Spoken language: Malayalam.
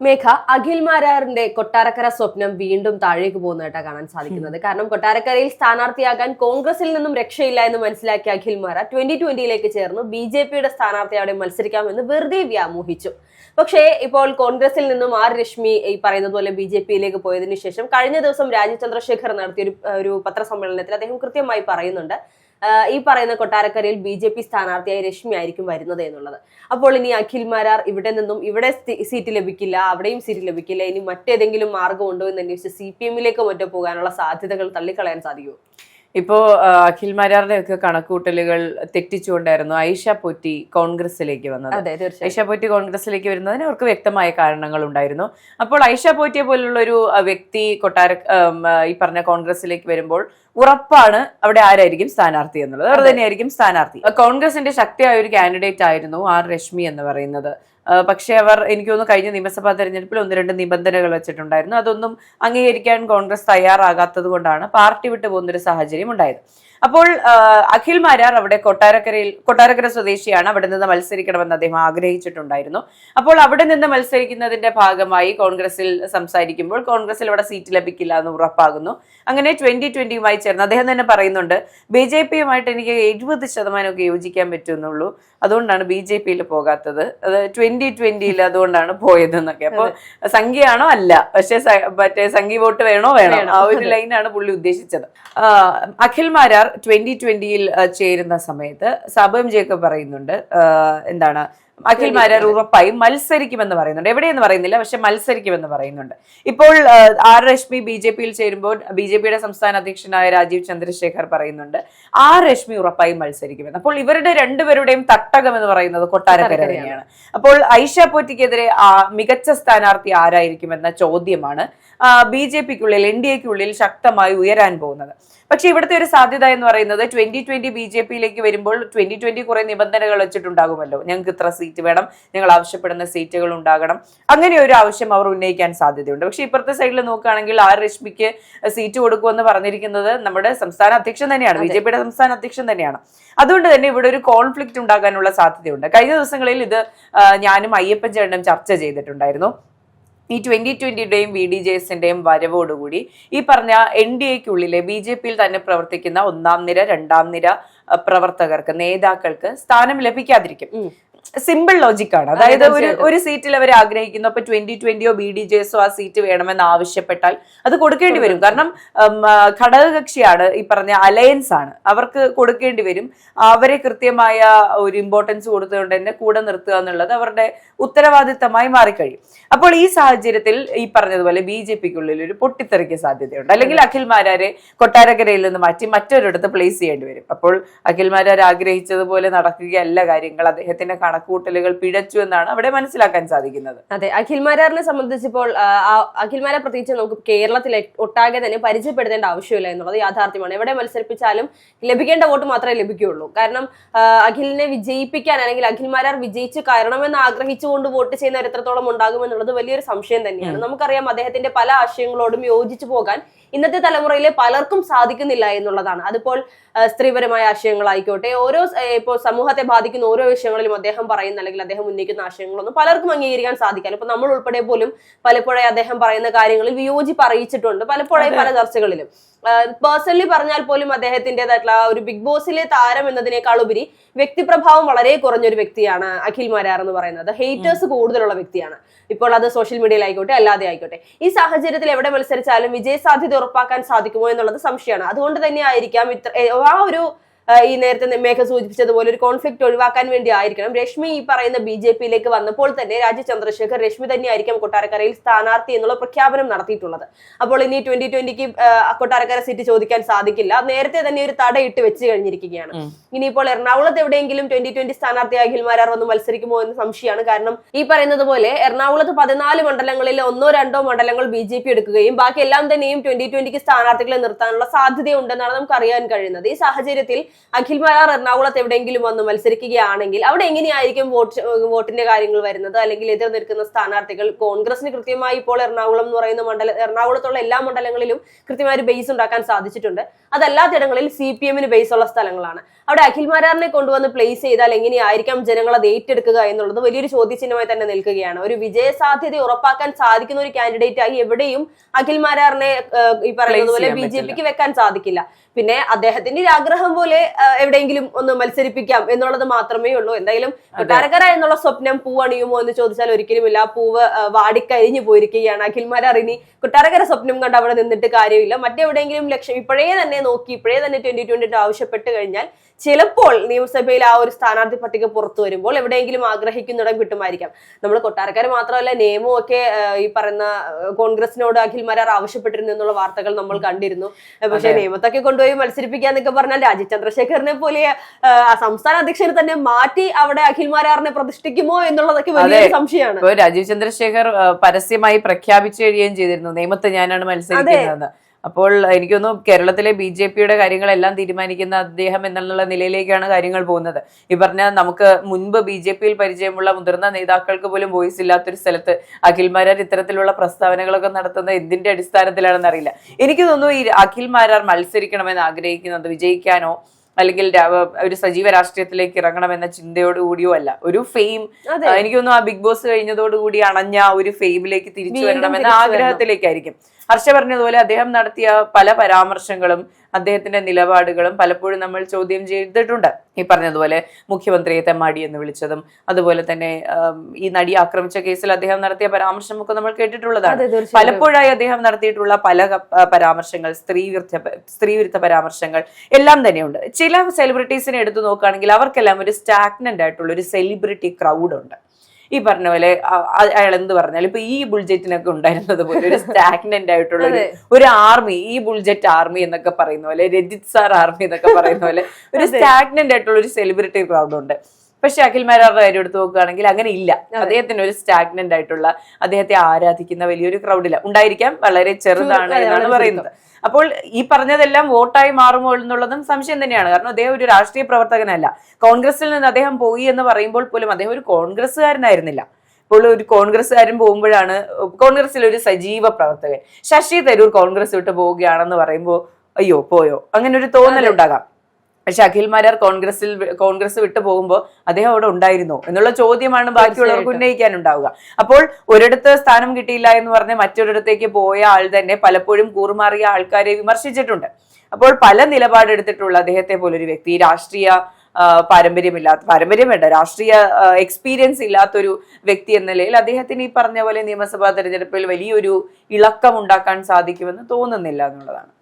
മേഘ അഖിൽ മാരാറിന്റെ കൊട്ടാരക്കര സ്വപ്നം വീണ്ടും താഴേക്ക് പോകുന്നതായിട്ടാ കാണാൻ സാധിക്കുന്നത്. കാരണം കൊട്ടാരക്കരയിൽ സ്ഥാനാർത്ഥിയാകാൻ കോൺഗ്രസിൽ നിന്നും രക്ഷയില്ല എന്ന് മനസ്സിലാക്കിയ അഖിൽ മാറ ട്വന്റി ട്വന്റിയിലേക്ക് ചേർന്ന്. ബി ജെ പിയുടെ സ്ഥാനാർത്ഥി അവിടെ മത്സരിക്കാമെന്ന് വെറുതെ വ്യാമോഹിച്ചു. പക്ഷേ ഇപ്പോൾ കോൺഗ്രസിൽ നിന്നും ആർ രശ്മി ഈ പറയുന്നത് പോലെ ബി ജെ പിയിലേക്ക് പോയതിനു ശേഷം കഴിഞ്ഞ ദിവസം രാജീവ് ചന്ദ്രശേഖർ നടത്തിയ ഒരു ഒരു പത്രസമ്മേളനത്തിൽ അദ്ദേഹം കൃത്യമായി പറയുന്നുണ്ട്. ഈ പറയുന്ന കൊട്ടാരക്കരയിൽ ബി ജെ പി സ്ഥാനാർത്ഥിയായി രശ്മി ആയിരിക്കും വരുന്നത് എന്നുള്ളത്. അപ്പോൾ ഇനി അഖിൽ മാരാർ ഇവിടെ നിന്നും ഇവിടെ സീറ്റ് ലഭിക്കില്ല അവിടെയും സീറ്റ് ലഭിക്കില്ല ഇനി മറ്റേതെങ്കിലും മാർഗം ഉണ്ടോ എന്ന് അന്വേഷിച്ച് സി പി എമ്മിലേക്ക് മറ്റോ പോകാനുള്ള സാധ്യതകൾ തള്ളിക്കളയാൻ സാധിക്കുമോ? ഇപ്പോ ആ, അഖിൽ മാരാറിന്റെ ഒക്കെ കണക്കൂട്ടലുകൾ തെറ്റിച്ചുകൊണ്ടായിരുന്നു ഐഷ പൊറ്റി കോൺഗ്രസിലേക്ക് വന്നത്. ഐഷ പൊറ്റി കോൺഗ്രസിലേക്ക് വരുന്നതിന് അവർക്ക് വ്യക്തമായ കാരണങ്ങൾ ഉണ്ടായിരുന്നു അപ്പോൾ ഐഷ പോറ്റിയെ പോലുള്ള ഒരു വ്യക്തി കൊട്ടാര ഈ പറഞ്ഞ കോൺഗ്രസിലേക്ക് വരുമ്പോൾ ഉറപ്പാണ് അവിടെ ആരായിരിക്കും സ്ഥാനാർത്ഥി എന്നുള്ളത്. അവർ തന്നെയായിരിക്കും സ്ഥാനാർത്ഥി. കോൺഗ്രസിന്റെ ശക്തിയായ ഒരു കാൻഡിഡേറ്റ് ആയിരുന്നു ആർ രശ്മി എന്ന് പറയുന്നത്. പക്ഷേ അവർ എനിക്ക് തോന്നുന്നു കഴിഞ്ഞ നിയമസഭാ തെരഞ്ഞെടുപ്പിൽ ഒന്ന് രണ്ട് നിബന്ധനകൾ വെച്ചിട്ടുണ്ടായിരുന്നു. അതൊന്നും അംഗീകരിക്കാൻ കോൺഗ്രസ് തയ്യാറാകാത്തത് കൊണ്ടാണ് പാർട്ടി വിട്ടു പോകുന്നൊരു സാഹചര്യം ഉണ്ടായത്. അപ്പോൾ അഖിൽ മാരാർ അവിടെ കൊട്ടാരക്കരയിൽ കൊട്ടാരക്കര സ്വദേശിയാണ് അവിടെ നിന്ന് മത്സരിക്കണമെന്ന് അദ്ദേഹം ആഗ്രഹിച്ചിട്ടുണ്ടായിരുന്നു. അപ്പോൾ അവിടെ നിന്ന് മത്സരിക്കുന്നതിന്റെ ഭാഗമായി കോൺഗ്രസിൽ സംസാരിക്കുമ്പോൾ കോൺഗ്രസിൽ അവിടെ സീറ്റ് ലഭിക്കില്ല എന്ന് ഉറപ്പാകുന്നു. അങ്ങനെ ട്വന്റി ട്വന്റിയുമായി ചേർന്ന് അദ്ദേഹം തന്നെ പറയുന്നുണ്ട് ബി ജെ പിയുമായിട്ട് എനിക്ക് എഴുപത് ശതമാനമൊക്കെ യോജിക്കാൻ പറ്റുന്നുള്ളൂ. അതുകൊണ്ടാണ് ബി ജെ പിയിൽ പോകാത്തത്. അത് ട്വന്റി ട്വന്റിയിൽ അതുകൊണ്ടാണ് പോയതെന്നൊക്കെ. അപ്പോൾ സംഖ്യയാണോ അല്ല പക്ഷേ മറ്റേ സംഖ്യ വോട്ട് വേണോ വേണോ. വേണം. ആ ഒരു ലൈനാണ് പുള്ളി ഉദ്ദേശിച്ചത്. അഖിൽ മാരാർ ട്വന്റി ട്വന്റിയിൽ ചേരുന്ന സമയത്ത് സബം ജേക്കബ് പറയുന്നുണ്ട് എന്താണ് അഖിൽ മാരാർ ഉറപ്പായും മത്സരിക്കുമെന്ന് പറയുന്നുണ്ട്. എവിടെയെന്ന് പറയുന്നില്ല പക്ഷെ മത്സരിക്കുമെന്ന് പറയുന്നുണ്ട്. ഇപ്പോൾ ആർ രശ്മി ബി ജെ പിയിൽ ചേരുമ്പോൾ ബി ജെ പിയുടെ സംസ്ഥാന അധ്യക്ഷനായ രാജീവ് ചന്ദ്രശേഖർ പറയുന്നുണ്ട് ആർ രശ്മി ഉറപ്പായും മത്സരിക്കുമെന്ന്. അപ്പോൾ ഇവരുടെ രണ്ടുപേരുടെയും തട്ടകം എന്ന് പറയുന്നത് കൊട്ടാരക്കര. തന്നെയാണ്. അപ്പോൾ ഐഷ പോറ്റിക്കെതിരെ ആ, മികച്ച സ്ഥാനാർത്ഥി ആരായിരിക്കുമെന്ന ചോദ്യമാണ് ബി ജെ പിക്കുള്ളിൽ എൻ ഡി എക്കുള്ളിൽ ശക്തമായി ഉയരാൻ പോകുന്നത്. പക്ഷെ ഇവിടുത്തെ ഒരു സാധ്യത എന്ന് പറയുന്നത് ട്വന്റി ട്വന്റി ബി ജെ പിയിലേക്ക് വരുമ്പോൾ ട്വന്റി ട്വന്റി കുറെ നിബന്ധനകൾ വെച്ചിട്ടുണ്ടാകുമല്ലോ. ഞങ്ങൾക്ക് ഇത്ര സീറ്റ് വേണം ഞങ്ങൾ ആവശ്യപ്പെടുന്ന സീറ്റുകൾ ഉണ്ടാകണം. അങ്ങനെ ഒരു ആവശ്യം അവർ ഉന്നയിക്കാൻ സാധ്യതയുണ്ട്. പക്ഷെ ഇപ്പുറത്തെ സൈഡിൽ നോക്കുകയാണെങ്കിൽ ആർ രശ്മിക്ക് സീറ്റ് കൊടുക്കുമെന്ന് പറഞ്ഞിരിക്കുന്നത് നമ്മുടെ സംസ്ഥാന അധ്യക്ഷൻ തന്നെയാണ് ബി ജെ പിയുടെ സംസ്ഥാന അധ്യക്ഷൻ തന്നെയാണ്. അതുകൊണ്ട് തന്നെ ഇവിടെ ഒരു കോൺഫ്ലിക്റ്റ് ഉണ്ടാകാനുള്ള സാധ്യതയുണ്ട്. കഴിഞ്ഞ ദിവസങ്ങളിൽ ഇത് ഞാനും അയ്യപ്പൻ ചേട്ടനും ചർച്ച ചെയ്തിട്ടുണ്ടായിരുന്നു. ഈ ട്വന്റി ട്വന്റിയുടെയും വി ഡി ജെ എസിന്റെയും വരവോടുകൂടി ഈ പറഞ്ഞ എൻ ഡി എക്കുള്ളിലെ ബി ജെ പിയിൽ തന്നെ പ്രവർത്തിക്കുന്ന ഒന്നാം നിര രണ്ടാം നിര പ്രവർത്തകർക്ക് നേതാക്കൾക്ക് സ്ഥാനം ലഭിക്കാതിരിക്കും. സിമ്പിൾ ലോജിക്കാണ്. അതായത് ഒരു ഒരു സീറ്റിൽ അവർ ആഗ്രഹിക്കുന്നു അപ്പൊ ട്വന്റി ട്വന്റിയോ ബി ഡി ജെ എസോ ആ സീറ്റ് വേണമെന്ന് ആവശ്യപ്പെട്ടാൽ അത് കൊടുക്കേണ്ടി വരും. കാരണം ഘടകകക്ഷിയാണ് ഈ പറഞ്ഞ അലയൻസ് ആണ്. അവർക്ക് കൊടുക്കേണ്ടി വരും. അവരെ കൃത്യമായ ഒരു ഇമ്പോർട്ടൻസ് കൊടുത്തുകൊണ്ട് തന്നെ കൂടെ നിർത്തുക എന്നുള്ളത് അവരുടെ ഉത്തരവാദിത്തമായി മാറിക്കഴിയും. അപ്പോൾ ഈ സാഹചര്യത്തിൽ ഈ പറഞ്ഞതുപോലെ ബി ജെ പിക്കുള്ളിൽ ഒരു പൊട്ടിത്തെറിക്ക് സാധ്യതയുണ്ട്. അല്ലെങ്കിൽ അഖിൽമാരാരെ കൊട്ടാരക്കരയിൽ നിന്ന് മാറ്റി മറ്റൊരിടത്ത് പ്ലേസ് ചെയ്യേണ്ടി വരും. അപ്പോൾ അഖിൽമാരാർ ആഗ്രഹിച്ചതുപോലെ നടക്കുകയല്ല കാര്യങ്ങൾ. അദ്ദേഹത്തിന്റെ കണക്കുകൂട്ടലുകൾ പിഴച്ചു എന്നാണ് അവിടെ മനസ്സിലാക്കാൻ സാധിക്കുന്നത്. അതെ അഖിൽ മാരാറിനെ സംബന്ധിച്ചിപ്പോൾ ആ, ആ, അഖിൽ മാരാർ പ്രത്യേകിച്ച് നമുക്ക് കേരളത്തിൽ ഒട്ടാകെ തന്നെ പരിചയപ്പെടുത്തേണ്ട ആവശ്യമില്ല എന്നുള്ളത് യാഥാർത്ഥ്യമാണ്. എവിടെ മത്സരിപ്പിച്ചാലും ലഭിക്കേണ്ട വോട്ട് മാത്രമേ ലഭിക്കുകയുള്ളൂ. കാരണം അഖിലിനെ വിജയിപ്പിക്കാൻ അല്ലെങ്കിൽ അഖിൽമാരാർ വിജയിച്ച് കയറണമെന്ന് ആഗ്രഹിച്ചുകൊണ്ട് വോട്ട് ചെയ്യുന്ന എത്രത്തോളം ഉണ്ടാകും എന്നുള്ളത് വലിയൊരു സംശയം തന്നെയാണ്. നമുക്കറിയാം അദ്ദേഹത്തിന്റെ പല ആശയങ്ങളോടും യോജിച്ചു പോകാൻ ഇന്നത്തെ തലമുറയിലെ പലർക്കും സാധിക്കുന്നില്ല എന്നുള്ളതാണ്. അതിപ്പോൾ സ്ത്രീപരമായ ആശയങ്ങളായിക്കോട്ടെ ഓരോ ഇപ്പോൾ സമൂഹത്തെ ബാധിക്കുന്ന ഓരോ വിഷയങ്ങളിലും അദ്ദേഹം പറയുന്ന അല്ലെങ്കിൽ അദ്ദേഹം ഉന്നയിക്കുന്ന ആശയങ്ങളൊന്നും പലർക്കും അംഗീകരിക്കാൻ സാധിക്കില്ല ഇപ്പൊ നമ്മൾ ഉൾപ്പെടെ പോലും പലപ്പോഴായി അദ്ദേഹം പറയുന്ന കാര്യങ്ങളിൽ വിയോജിപ്പ് അറിയിച്ചിട്ടുണ്ട്. പലപ്പോഴായി പല ചർച്ചകളിലും. പേഴ്സണലി പറഞ്ഞാൽ പോലും അദ്ദേഹത്തിന്റെതായിട്ടുള്ള ഒരു ബിഗ് ബോസിലെ താരം എന്നതിനേക്കാൾ ഉപരി വ്യക്തിപ്രഭാവം വളരെ കുറഞ്ഞൊരു വ്യക്തിയാണ് അഖിൽ മാരാർ എന്ന് പറയുന്നത്. ഹേറ്റേഴ്സ് കൂടുതലുള്ള വ്യക്തിയാണ്. ഇപ്പോൾ അത് സോഷ്യൽ മീഡിയയിലായിക്കോട്ടെ അല്ലാതെ ആയിക്കോട്ടെ. ഈ സാഹചര്യത്തിൽ എവിടെ മത്സരിച്ചാലും വിജയ സാധ്യത ഉറപ്പാക്കാൻ സാധിക്കുമോ എന്നുള്ളത് സംശയമാണ്. അതുകൊണ്ട് തന്നെ ആയിരിക്കാം ഇത്ര ആ ഒരു ഈ നേരത്തെ മേഘ സൂചിപ്പിച്ചതുപോലെ ഒരു കോൺഫ്ലിക്ട് ഒഴിവാക്കാൻ വേണ്ടി ആയിരിക്കണം. രശ്മി ഈ പറയുന്ന ബി ജെ പിയിലേക്ക് വന്നപ്പോൾ തന്നെ രാജീവ് ചന്ദ്രശേഖർ രശ്മി തന്നെയായിരിക്കും കൊട്ടാരക്കരയിൽ സ്ഥാനാർത്ഥി എന്നുള്ള പ്രഖ്യാപനം നടത്തിയിട്ടുള്ളത്. അപ്പോൾ ഇനി ട്വന്റി ട്വന്റിക്ക് കൊട്ടാരക്കര സീറ്റ് ചോദിക്കാൻ സാധിക്കില്ല. നേരത്തെ തന്നെ ഒരു തടയിട്ട് വെച്ച് കഴിഞ്ഞിരിക്കുകയാണ്. ഇനിയിപ്പോൾ എറണാകുളത്ത് എവിടെയെങ്കിലും ട്വന്റി ട്വന്റി സ്ഥാനാർത്ഥി അഖിൽമാരാർ വന്ന് മത്സരിക്കുമോ എന്ന് സംശയമാണ്. കാരണം ഈ പറയുന്നത് പോലെ എറണാകുളത്ത് പതിനാല് മണ്ഡലങ്ങളിൽ ഒന്നോ രണ്ടോ മണ്ഡലങ്ങൾ ബി ജെ പി എടുക്കുകയും ബാക്കി എല്ലാം തന്നെയും ട്വന്റി ട്വന്റിക്ക് സ്ഥാനാർത്ഥികളെ നിർത്താനുള്ള സാധ്യതയുണ്ടെന്നാണ് നമുക്ക് അറിയാൻ കഴിയുന്നത്. ഈ സാഹചര്യത്തിൽ അഖിൽ മാരാർ എറണാകുളത്ത് എവിടെയെങ്കിലും വന്ന് മത്സരിക്കുകയാണെങ്കിൽ അവിടെ എങ്ങനെയായിരിക്കും വോട്ട് വോട്ടിന്റെ കാര്യങ്ങൾ വരുന്നത്? അല്ലെങ്കിൽ എതിർ നിൽക്കുന്ന സ്ഥാനാർത്ഥികൾ കോൺഗ്രസിന് കൃത്യമായി ഇപ്പോൾ എറണാകുളം എന്ന് പറയുന്ന മണ്ഡല എറണാകുളത്തുള്ള എല്ലാ മണ്ഡലങ്ങളിലും കൃത്യമായ ഒരു ബേസ് ഉണ്ടാക്കാൻ സാധിച്ചിട്ടുണ്ട്. അതല്ലാത്തിടങ്ങളിൽ സി പി എമ്മിന് ബേസ് ഉള്ള സ്ഥലങ്ങളാണ്. അവിടെ അഖിൽ മാരാറിനെ കൊണ്ടുവന്ന് പ്ലേസ് ചെയ്താൽ എങ്ങനെയായിരിക്കാം ജനങ്ങൾ അത് ഏറ്റെടുക്കുക എന്നുള്ളത് വലിയൊരു ചോദ്യചിഹ്നമായി തന്നെ നിൽക്കുകയാണ്. ഒരു വിജയ സാധ്യത ഉറപ്പാക്കാൻ സാധിക്കുന്ന ഒരു കാൻഡിഡേറ്റ് ആയി എവിടെയും അഖിൽ മാരാറിനെ ഈ പറയുന്നത് പോലെ ബി ജെ പിക്ക് വെക്കാൻ സാധിക്കില്ല. പിന്നെ അദ്ദേഹത്തിന്റെ ഒരു ആഗ്രഹം പോലെ എവിടെയെങ്കിലും ഒന്ന് മത്സരിപ്പിക്കാം എന്നുള്ളത് മാത്രമേ ഉള്ളൂ. എന്തായാലും കൊട്ടാരക്കര എന്നുള്ള സ്വപ്നം പൂവണിയുമോ എന്ന് ചോദിച്ചാൽ ഒരിക്കലുമില്ല ആ പൂവ് വാടിക്കരിഞ്ഞു പോയിരിക്കുകയാണ്. അഖിൽമാരാർ ഇനി കൊട്ടാരക്കര സ്വപ്നം കണ്ട് അവിടെ നിന്നിട്ട് കാര്യമില്ല. മറ്റെവിടെയെങ്കിലും ലക്ഷ്യം ഇപ്പോഴേ തന്നെ നോക്കി ഇപ്പോഴേ തന്നെ ട്വന്റി ട്വന്റി ആവശ്യപ്പെട്ട് കഴിഞ്ഞാൽ ചിലപ്പോൾ നിയമസഭയിൽ ആ ഒരു സ്ഥാനാർത്ഥി പട്ടിക പുറത്തു വരുമ്പോൾ എവിടെയെങ്കിലും ആഗ്രഹിക്കുന്നിടം കിട്ടുമായിരിക്കാം. നമ്മൾ കൊട്ടാരക്കാർ മാത്രമല്ല നിയമവും ഒക്കെ ഈ പറയുന്ന കോൺഗ്രസിനോട് അഖിൽ മരാർ ആവശ്യപ്പെട്ടിരുന്നു എന്നുള്ള വാർത്തകൾ നമ്മൾ കണ്ടിരുന്നു. പക്ഷെ നിയമത്തൊക്കെ കൊണ്ടുപോയി മത്സരിപ്പിക്കുക എന്നൊക്കെ പറഞ്ഞാൽ രാജീവ് ചന്ദ്രശേഖരനെ പോലെ സംസ്ഥാന അധ്യക്ഷനെ തന്നെ മാറ്റി അവിടെ അഖിൽ മരാറിനെ പ്രതിഷ്ഠിക്കുമോ എന്നുള്ളതൊക്കെ വലിയ സംശയമാണ്. രാജീവ് ചന്ദ്രശേഖർ പരസ്യമായി പ്രഖ്യാപിച്ചു കഴിയുകയും ചെയ്തിരുന്നു. നിയമത്തെ ഞാനാണ് മത്സരിക്കുന്നതെന്ന്. അപ്പോൾ എനിക്ക് തോന്നുന്നു കേരളത്തിലെ ബി ജെ പിയുടെ കാര്യങ്ങളെല്ലാം തീരുമാനിക്കുന്ന അദ്ദേഹം എന്നുള്ള നിലയിലേക്കാണ് കാര്യങ്ങൾ പോകുന്നത്. ഈ പറഞ്ഞ നമുക്ക് മുൻപ് ബി ജെ പിയിൽ പരിചയമുള്ള മുതിർന്ന നേതാക്കൾക്ക് പോലും വോയിസ് ഇല്ലാത്തൊരു സ്ഥലത്ത് അഖിൽമാരാർ ഇത്തരത്തിലുള്ള പ്രസ്താവനകളൊക്കെ നടത്തുന്ന എന്തിന്റെ അടിസ്ഥാനത്തിലാണെന്ന് അറിയില്ല. എനിക്ക് തോന്നുന്നു ഈ അഖിൽമാരാർ മത്സരിക്കണമെന്ന് ആഗ്രഹിക്കുന്നത് വിജയിക്കാനോ അല്ലെങ്കിൽ ഒരു സജീവ രാഷ്ട്രീയത്തിലേക്ക് ഇറങ്ങണമെന്ന ചിന്തയോടുകൂടിയോ അല്ല. ഒരു ഫെയിം എനിക്ക് തോന്നുന്നു ആ ബിഗ് ബോസ് കഴിഞ്ഞതോടുകൂടി അണഞ്ഞ ഒരു ഫെയിമിലേക്ക് തിരിച്ചു വരണമെന്ന. ആഗ്രഹത്തിലേക്കായിരിക്കും. ഹർഷ പറഞ്ഞതുപോലെ അദ്ദേഹം നടത്തിയ പല പരാമർശങ്ങളും അദ്ദേഹത്തിന്റെ നിലപാടുകളും പലപ്പോഴും നമ്മൾ ചോദ്യം ചെയ്തിട്ടുണ്ട്. ഈ പറഞ്ഞതുപോലെ മുഖ്യമന്ത്രിയെ തെമ്മാടി എന്ന് വിളിച്ചതും അതുപോലെ തന്നെ ഈ നടി ആക്രമിച്ച കേസിൽ അദ്ദേഹം നടത്തിയ പരാമർശമൊക്കെ നമ്മൾ കേട്ടിട്ടുള്ളതാണ്. പലപ്പോഴായി അദ്ദേഹം നടത്തിയിട്ടുള്ള പല പരാമർശങ്ങൾ സ്ത്രീ വിരുദ്ധ സ്ത്രീ വിരുദ്ധ പരാമർശങ്ങൾ എല്ലാം തന്നെയുണ്ട്. ചില സെലിബ്രിറ്റീസിനെ എടുത്തു നോക്കുകയാണെങ്കിൽ അവർക്കെല്ലാം ഒരു സ്റ്റാഗ്നന്റ് ആയിട്ടുള്ള ഒരു സെലിബ്രിറ്റി ക്രൗഡ് ഉണ്ട്. ഈ പറഞ്ഞ പോലെ അയാൾ എന്ത് പറഞ്ഞാലും ഇപ്പൊ ഈ ബുൾജെറ്റിനൊക്കെ ഉണ്ടായിരുന്നത് പോലെ ഒരു സ്റ്റാഗ്നന്റ് ആയിട്ടുള്ള ഒരു ഒരു ആർമി ഈ ബുൾജെറ്റ് ആർമി എന്നൊക്കെ പറയുന്ന പോലെ രജിത് സാർ ആർമി എന്നൊക്കെ പറയുന്ന പോലെ ഒരു സ്റ്റാഗ്നന്റ് ആയിട്ടുള്ള ഒരു സെലിബ്രിറ്റി ക്രൗഡ് ഉണ്ട്. പക്ഷെ അഖിൽ മാരാറുടെ കാര്യം എടുത്ത് നോക്കുകയാണെങ്കിൽ അങ്ങനെ ഇല്ല. അദ്ദേഹത്തിന് ഒരു സ്റ്റാഗ്നന്റ് ആയിട്ടുള്ള അദ്ദേഹത്തെ ആരാധിക്കുന്ന വലിയൊരു ക്രൗഡില്ല ഉണ്ടായിരിക്കാം വളരെ ചെറുതാണ് എന്നാണ് പറയുന്നത്. അപ്പോൾ ഈ പറഞ്ഞതെല്ലാം വോട്ടായി മാറുമോ എന്നുള്ളതും സംശയം തന്നെയാണ്. കാരണം അദ്ദേഹം ഒരു രാഷ്ട്രീയ പ്രവർത്തകനല്ല. കോൺഗ്രസിൽ നിന്ന് അദ്ദേഹം പോയി എന്ന് പറയുമ്പോൾ പോലും അദ്ദേഹം ഒരു കോൺഗ്രസ്സുകാരനായിരുന്നില്ല. ഇപ്പോൾ ഒരു കോൺഗ്രസ്സുകാരൻ പോകുമ്പോഴാണ് കോൺഗ്രസിൽ ഒരു സജീവ പ്രവർത്തകൻ. ശശി തരൂർ കോൺഗ്രസ് വിട്ട് പോവുകയാണെന്ന് പറയുമ്പോൾ അയ്യോ പോയോ? അങ്ങനെ ഒരു തോന്നലുണ്ടാകാം. പക്ഷെ അഖിൽ മാരാർ കോൺഗ്രസിൽ കോൺഗ്രസ് വിട്ടു പോകുമ്പോൾ അദ്ദേഹം അവിടെ ഉണ്ടായിരുന്നു എന്നുള്ള ചോദ്യമാണ് ബാക്കിയുള്ളവർക്ക് ഉന്നയിക്കാനുണ്ടാവുക. അപ്പോൾ ഒരിടത്ത് സ്ഥാനം കിട്ടിയില്ല എന്ന് പറഞ്ഞ് മറ്റൊരിടത്തേക്ക് പോയ ആൾ തന്നെ പലപ്പോഴും കൂറുമാറിയ ആൾക്കാരെ വിമർശിച്ചിട്ടുണ്ട്. അപ്പോൾ പല നിലപാടെടുത്തിട്ടുള്ള അദ്ദേഹത്തെ പോലൊരു വ്യക്തി രാഷ്ട്രീയ പാരമ്പര്യമില്ലാത്ത പാരമ്പര്യം വേണ്ട രാഷ്ട്രീയ എക്സ്പീരിയൻസ് ഇല്ലാത്തൊരു വ്യക്തി എന്ന നിലയിൽ അദ്ദേഹത്തിന് ഈ പറഞ്ഞ പോലെ നിയമസഭാ തെരഞ്ഞെടുപ്പിൽ വലിയൊരു ഇളക്കം ഉണ്ടാക്കാൻ സാധിക്കുമെന്ന് തോന്നുന്നില്ല എന്നുള്ളതാണ്.